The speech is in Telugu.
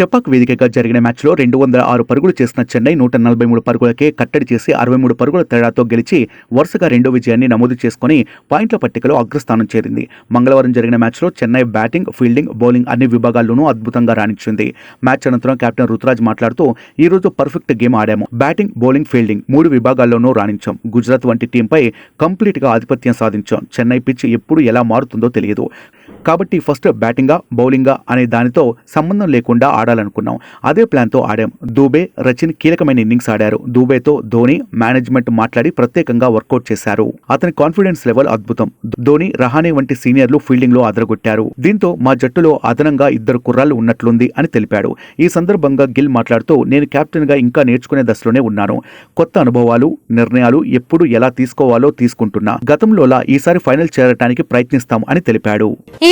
చెపాక్ వేదికగా జరిగిన మ్యాచ్లో రెండు వందల ఆరు పరుగులు చేసిన చెన్నై నూట నలభై మూడు పరుగులకే కట్టడి చేసి అరవై మూడు పరుగుల తేడాతో గెలిచి వరుసగా రెండో విజయాన్ని నమోదు చేసుకుని పాయింట్ల పట్టికలో అగ్రస్థానం చేరింది. మంగళవారం జరిగిన మ్యాచ్లో చెన్నై బ్యాటింగ్ ఫీల్డింగ్ బౌలింగ్ అన్ని విభాగాల్లోనూ అద్భుతంగా రాణించింది. మ్యాచ్ అనంతరం కెప్టెన్ రుతురాజ్ మాట్లాడుతూ ఈ రోజు పర్ఫెక్ట్ గేమ్ ఆడాము. బ్యాటింగ్ బౌలింగ్ ఫీల్డింగ్ మూడు విభాగాల్లోనూ రాణించాం. గుజరాత్ వంటి టీంపై కంప్లీట్గా ఆధిపత్యం సాధించాం. చెన్నై పిచ్ ఎప్పుడు ఎలా మారుతుందో తెలియదు. కాబట్టి ఫస్ట్ బ్యాటింగా బౌలింగా అనే దానితో సంబంధం లేకుండా ఆడాలనుకున్నాం. అదే ప్లాన్తో ఆడాం. దూబే రచిన్ కీలకమైన ఇన్నింగ్స్ ఆడారు. దూబేతో ధోని మేనేజ్మెంట్ మాట్లాడి ప్రత్యేకంగా వర్కౌట్ చేశారు. అతని కాన్ఫిడెన్స్ లెవెల్ అద్భుతం. ధోని రహానే వంటి సీనియర్లు ఫీల్డింగ్లో అదరగొట్టారు. దీంతో మా జట్టులో అదనంగా ఇద్దరు కుర్రాళ్ళు ఉన్నట్లుంది అని తెలిపాడు. ఈ సందర్భంగా గిల్ మాట్లాడుతూ నేను కెప్టెన్గా ఇంకా నేర్చుకునే దశలోనే ఉన్నాను. కొత్త అనుభవాలు నిర్ణయాలు ఎప్పుడు ఎలా తీసుకోవాలో తీసుకుంటున్నా. గతంలోలా ఈసారి ఫైనల్ చేరటానికి ప్రయత్నిస్తాం అని తెలిపాడు. ఈ